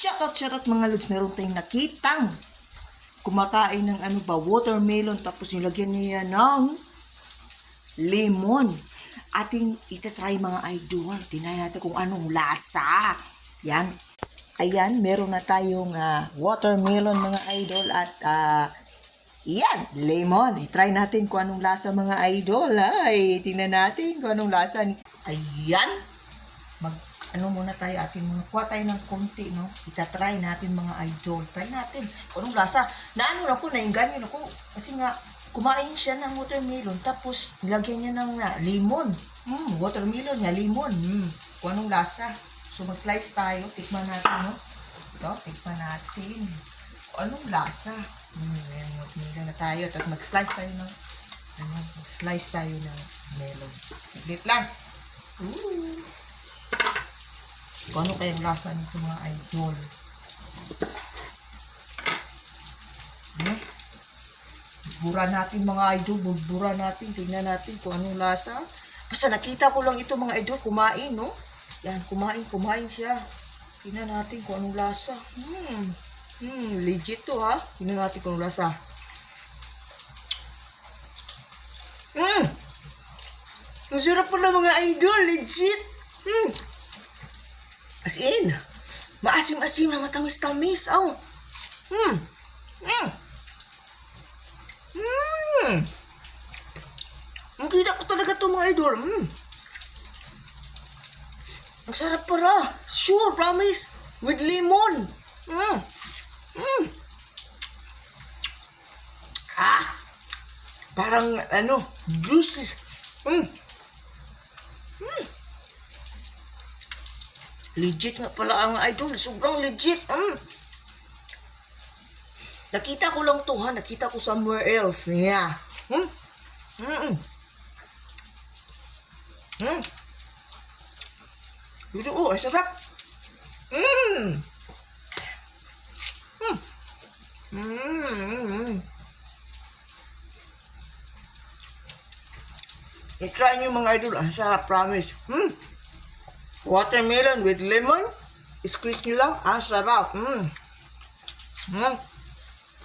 Shoutout, shoutout mga lods. Meron tayong nakitang kumakain ng ano ba, watermelon. Tapos nilagyan niya ng lemon. Ating itatry mga idol. Tingnan natin kung anong lasa. Yan. Ayan, meron na tayong ah, watermelon mga idol at ah, yan, lemon. I-try natin kung anong lasa mga idol. Ay, tingnan natin kung anong lasa. Ayan. Mag, ano muna tayo atin muna. Kuha tayo ng konti, no? Itatry natin mga idol. Try natin kung anong lasa. Naano na ko, nainganyo ako. Kasi nga, kumain siya ng watermelon. Tapos, nilagyan niya ng ah, lemon. Hmm, watermelon niya, lemon. Hmm, kung anong lasa. So, mag-slice tayo. Tikman natin, no? Ito, tikman natin. Kung anong lasa. Hmm, ayan, magmila na tayo. Tapos mag-slice tayo ng, ano, mag-slice tayo ng melon. Saglit lang. Ooh. Kung ano kayang lasa nito mga idol. Ano? Bura natin mga idol, bura natin, tingnan natin kung anong lasa. Basta nakita ko lang ito mga idol, kumain, no? Yan, kumain, kumain siya. Tingnan natin kung anong lasa. Hmm, hmm, legit to ha. Tingnan natin kung anong lasa. Hmm, ang sarap pala mga idol, legit. Hmm, As in, maasim-asim na matamis-tamis. Oh. Hmm. Hmm. Hmm. Hindi na ko talaga ito mga idol. Hmm. Ang sarap para. Sure, promise. With lemon. Hmm. Hmm. Ah. Parang ano, juicy. Legit nga pala ang idol. Sobrang legit. Mm. Nakita ko lang to ha. Nakita ko somewhere else. Yeah. Hmm? Mm. Hmm. Dito, oh, ay sarap. Mm. Hmm. Mm. I-try nyo mga idol. Ang sarap, promise. Hmm. Watermelon with lemon. Squeeze nyo lang. Ah, sarap. Mm. Mm.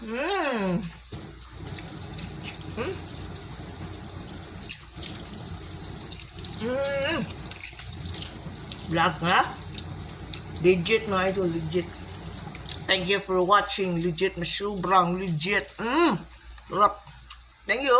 Mm. Mm. Mm. Vlog nga. Legit mga idol, legit. Thank you for watching. Legit na sobrang legit. Mm. Sarap. Thank you.